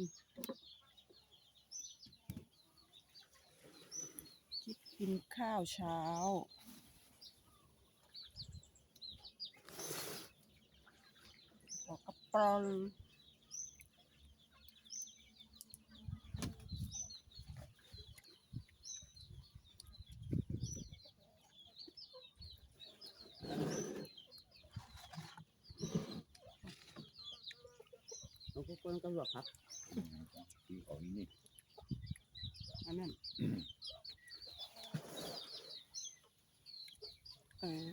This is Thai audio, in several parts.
คิดกินข้าวเช้าปอกกระปรอนมันก็คนก็หลวกครับ คือของนี่อันนั้นเออ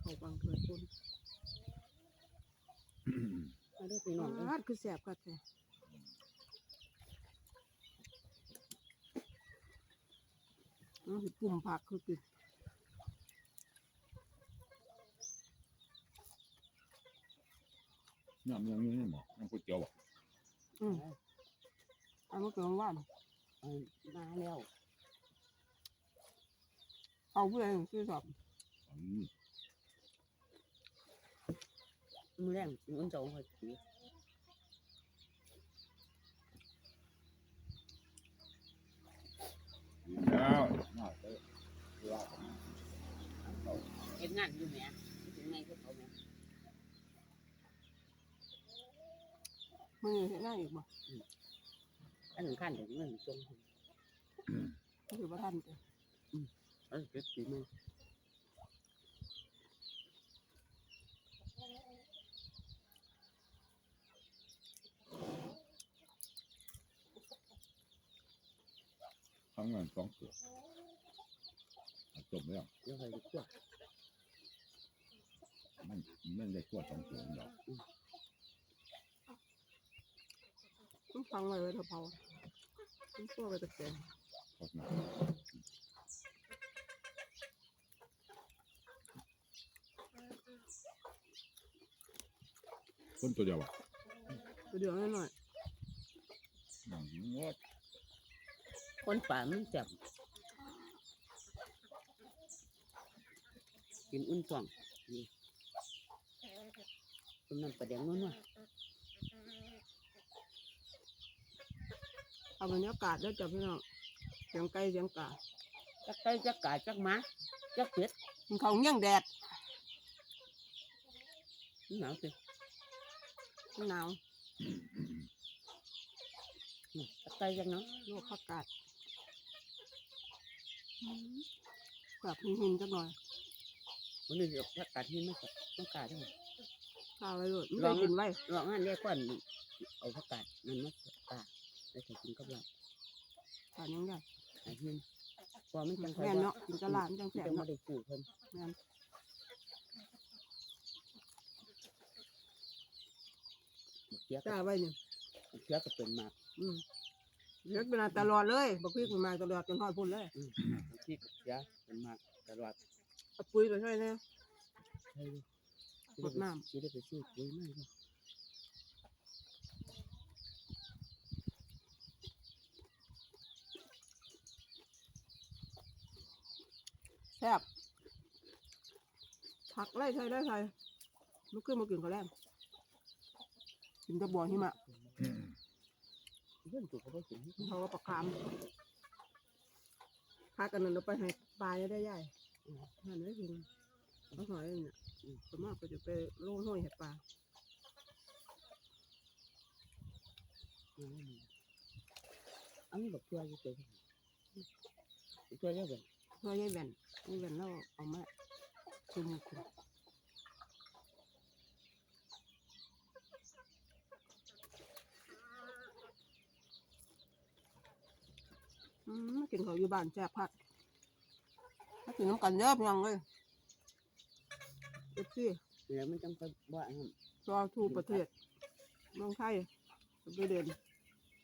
เขาบางเถื่อคนมาด้วยพี่น้องเอ้ยอาดคือแสบกัดเลยน้องสิปุ่มผักคือกิน น้ำยังยังนี่หมอน้ำก๋วยเตี๋ยวอะอืมอันนี้เกินว่านเอามาแล้วเอาเพื่อนซื้อสอบอืมมือแรงมันจะเอาไปถือแล้วน่าจะว่าเฮ็ดงานอยู่แหม่ถึงไงก็เขาแหม่ มือเห็นหน้าอีกบ่อันนั้นขั้นถึงเงินจงก็คือว่าท่านเจ้เออเก็บปีมันทั้งเงินสองตัวจบแล้วแล้วใครจะคั่วมันมันได้ขวดสองตัวเดียว ต้องฟังไว้ไว้เถอะเผาต้องตัวไปตะแกรงเพราะนั้นคนตัวเดียวอะเดี๋ยวหน่อยนั่งยิงงดคนป่ามันจับกินอุ่นฟองนี่คนนั้นประเดี๋ยวนู้นว่ะๆ เอาบรรยากาศแล้วจับพี่น้องเสียงไก่เสียงกาจักไก่จักกาจักหมาจักเป็ดมันเขาเงี้ยงแดดหนาวสิมันหนาวจักไก่จักเนาะโลกอากาศแบบหินๆจักหน่อยวันนี้เดี๋ยวจักกาที่ไม่จักไม่กาได้ข้าวไว้ด้วยไม่ได้กินไว้ลองอันเรียกก่อนเอาผักกาดมันมาปาแล้วจะกินกับเราทานยังไงหาหินพอมันจังแม่นเนาะกินกะลานจังแสจับงไม่เนาะได้ปลูกเพิ่นแม่นเคี้ยวจ้าไว้เนี่ยเคี้ยวก็เป็นหมากอืมเลี้ยงเวลาตลอดเลยบอกพี่คุณมาตลอดจนทอดพุ่นเลยที่เคี้ยวเป็นหมากตลอดเอาปุ๋ยไปช่วยเนี่ยใช่เลยรดน้ำที่ได้ไปซื้อปุ๋ยมาเลย แซ่บผักไล่ใช้ได้ใช้ลุกขึ้นมากินข้าวแรงกินแตะบัวหิมะเรื่องปลูกก็ไม่กินเขาก็ประคามพากันนั่นเราไปให้ปลาได้ใหญ่นั่นไม่กินเขาหอยเนี่ยสวนมากก็จะไปโล่ห้อยให้ปลาอันนี้บอกเคี้ยวอยู่ตัวเคี้ยวเยอะเลย ห้อยยายแว่นยายแว่นเราเอามาคุมคุมอืมมากินเขาวอยู่บ้านแซ่บพักมากินน้ำกันเยอะเพียงเลยเอฟซีแล้วมันจังค่อยบ่อันนั้นตัวทูประเทศเมืองไทยสวีเดน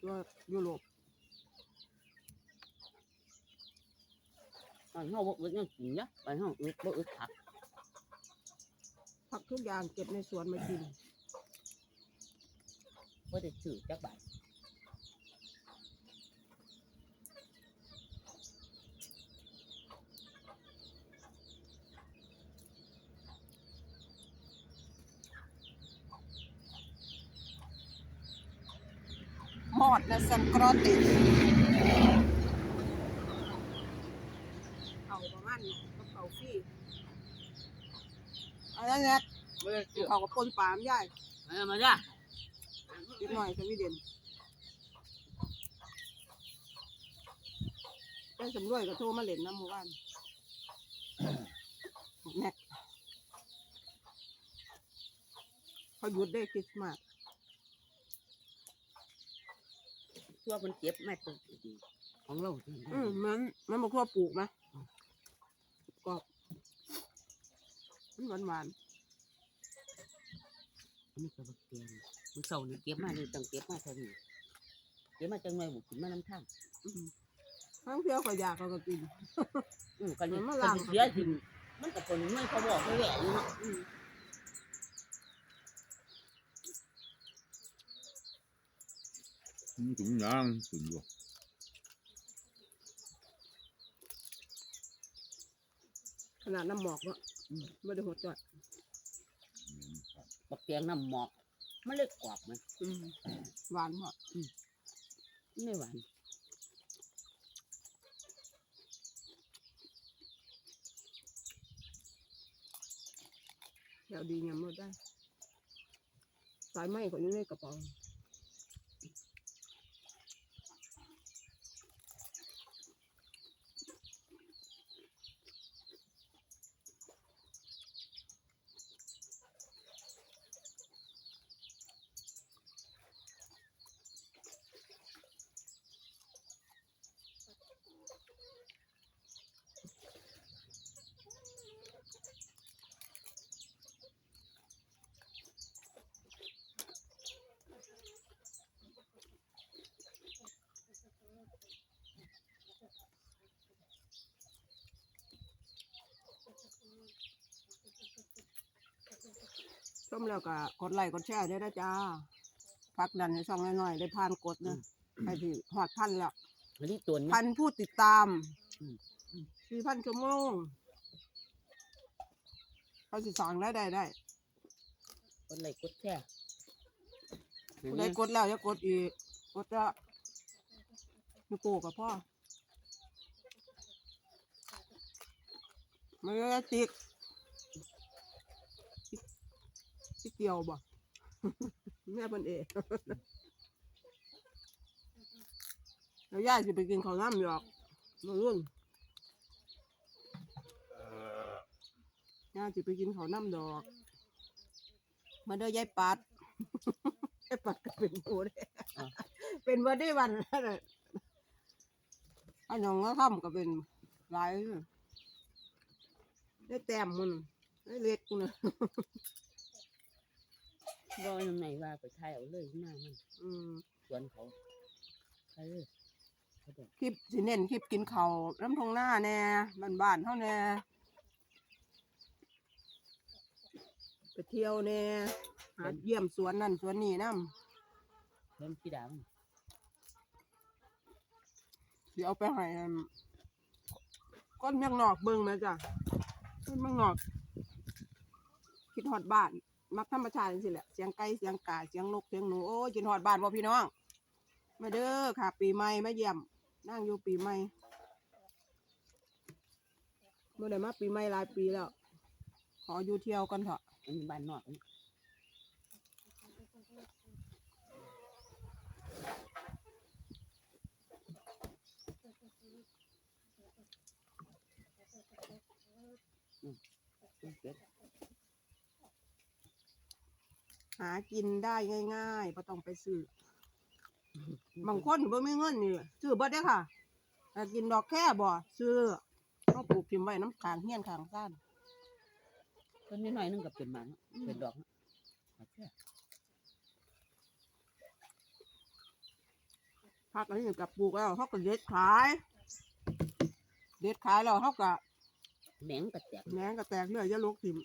ตัวยุโรป ตอนเฮาบ่อึดยังกินเนาะตอนเฮาอึดบ่อึดผักผักทุกอย่างเก็บในสวนมากินบ่ได้ซื้อจักบาทหมดนะสังกรติ มาณนี้กับเขาฟรีเอะไรเนี่ยเมื่อเชื่อเขากับปนปลามนย่ายมามาจ้ะนิดหน่อยสวีเดนได้สำรวยก็โทรมาเล่นน้ำหมู่บ้านแม็กเขาหยุดได้คริสต์มาสตัวมันเจ็บแม่ตัวของเราอืมมันมันบอกว่าปลูกนะ กรอบมันหวานหวานอันนี้ก็บักเตียงมันเศร้านี่เก็บมาเลยต้องเก็บมาเท่านี้เก็บมาจังไงบุกขึ้นมาน้ำท่างๆอืมทั้งเที่ยวก็อยากเขาก็กินอืมกันนี่มันมันล้างเสียสิมันกับคนไม่เขาบอกเขาแหวะอยู่เนาะอืมมันถุงยางถุงอยู่ นาดน้ำหมอกก็ไม่ได้หดจอดบักเตียงน้ำหมอกมันเล็กกรอบมันอืมหวานหมดไม่หวานเดี๋ยวดียำรดได้สายไหมก็อยู่ในกระเป๋า ชมแล้วก็กดไลค์กดแชร์ด้วยนะจ้าพักดันให้ช่องน้อยๆได้ผ่านกดนะไปที่หอดพันแล้วอันนี้ตัวนี้พันผู้ติดตามอืมสี่พันชั่วโมงเขาสิสอนได้ได้ได้คนไหลกดแช่ผู้ใดกดแล้วจะกดอีกกดจะมีโกกับพ่อไม่ได้ติดติด เดียวบ่แม่เป็นเองแล้วย่าสิไปกินข้าวน้ำหยอกมารุ่นย่าสิไปกินข้าวน้ำดอก มาเด้อยายปัดยายปัดก็เป็นหมูเด้เป็นวันได้วันนั่นแหละอันยองก็ทำก็เป็นหลายอยู่ได้แต้มมันได้เล็กกูนะ รอยังไงว่าไปถ่ายเอาเลยหน้ามันอืมสวนเขาใช่เลยเขาบอกคลิปสิเน้นคลิปกินเขาวน้ำทงหน้าแน่บ้านบ้านๆเท่าแน่ไปเที่ยวแน่หาเยี่ยมสวนนั่นสวนนี่น้เริ่มพี่ดาวำสิเอาไปให้อันก้นเมียงนอกเบิ่งมาจ้ะก้นเมียงนอกคิดฮอดบ้าน มักธรรมชาติสิแหละเสียงไก่เสียงกาเสียงนกเสียงหนูโอ้ยกินฮอดบ้านบ่พี่น้อง มาเด้อค่ะ ปีใหม่มาเยี่ยมนั่งอยู่ปีใหม่เมื่อไดมาปีใหม่หลายปีแล้ว ขออยู่เที่ยวกันเถอะอันนี้บ้านนอกนี่อืมเก็บ หากินได้ง่ายๆบ่ต้องไปซื้อบางคนบ่มีเงินนี่ซื้อบ่ได้อค่ะถ้ากินดอกแค่บ่ซื้อต้องปลูกพิมพ์ไว้น้ำขางเฮียนขางซ่านต้นนิดหน่อยนึงก็เป็นหมันเป็นดอกนะเอาแค่พักอันนี้กับปลูกแล้วเขาก็เด็ดขาย เด็ดขายแล้วเขาก็แหมงกระแตกแหนงก็แตกเรื่อยอยะลกถิ่ม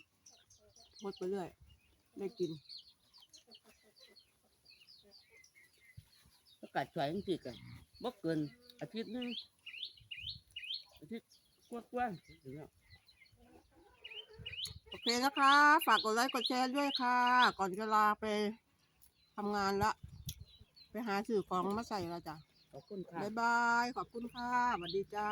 หดไปเรื่อยได้กิน ประ กาศช่วยจังซี่กันบ่เกินอาทิตย์หนึงอาทิตย์กว่าๆถึงแล้วโอเคนะคะ ฝากกดไลค์กดแชร์ด้วยค่ะ ก่อนจะลาไปทำงานละ ไปไปหาซื้อของมาใส่แล้วจ้ะขอบคุณค่ะ บ๊ายบาย ขอบคุณค่ะสวัสดีจ้า